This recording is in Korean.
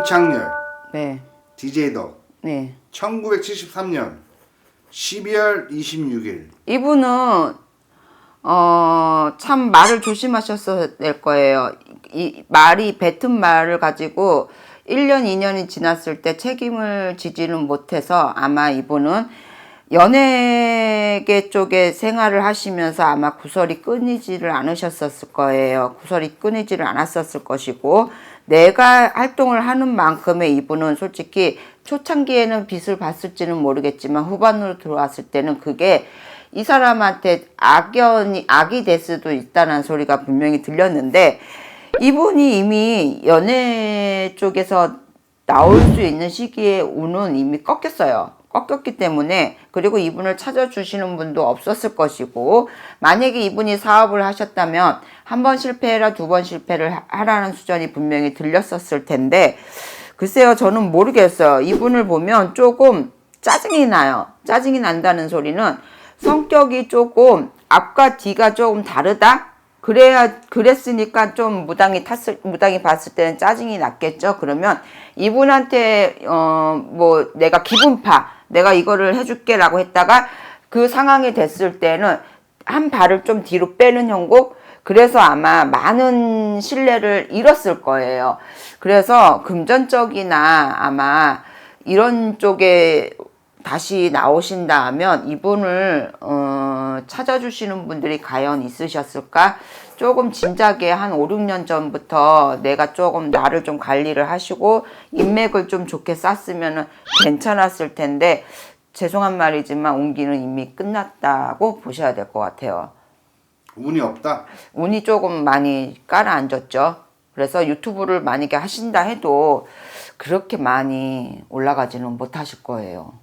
이창렬, 네. DJ 덕, 네. 1973년 12월 26일. 이분은 어, 참 말을 조심하셨어야 될 거예요. 이 말이 뱉은 말을 가지고 1년, 2년이 지났을 때 책임을 지지는 못해서 아마 이분은 연예계 쪽에 생활을 하시면서 아마 구설이 끊이지를 않으셨었을 거예요. 구설이 끊이지를 않았었을 것이고 내가 활동을 하는 만큼의 이분은 솔직히 초창기에는 빚을 봤을지는 모르겠지만 후반으로 들어왔을 때는 그게 이 사람한테 악연이 악이 될 수도 있다는 소리가 분명히 들렸는데 이분이 이미 연애 쪽에서 나올 수 있는 시기에 운은 이미 꺾였어요. 꺾였기 때문에 그리고 이분을 찾아주시는 분도 없었을 것이고 만약에 이분이 사업을 하셨다면 한 번 실패해라 두 번 실패를 하- 하라는 수전이 분명히 들렸었을 텐데 글쎄요 저는 모르겠어요. 이분을 보면 조금 짜증이 나요. 짜증이 난다는 소리는 성격이 조금 앞과 뒤가 조금 다르다. 그래야 그랬으니까 좀 무당이 탔을 무당이 봤을 때는 짜증이 났겠죠. 그러면 이분한테 어 뭐 내가 기분파 내가 이거를 해줄게라고 했다가 그 상황이 됐을 때는 한 발을 좀 뒤로 빼는 형국 그래서 아마 많은 신뢰를 잃었을 거예요. 그래서 금전적이나 아마 이런 쪽에 다시 나오신다 하면 이분을 어, 찾아주시는 분들이 과연 있으셨을까? 조금 진작에 한 5, 6년 전부터 내가 조금 나를 좀 관리를 하시고 인맥을 좀 좋게 쌌으면 괜찮았을 텐데 죄송한 말이지만 운기는 이미 끝났다고 보셔야 될 것 같아요. 운이 없다. 운이 조금 많이 깔아앉았죠. 그래서 유튜브를 만약에 하신다 해도 그렇게 많이 올라가지는 못하실 거예요.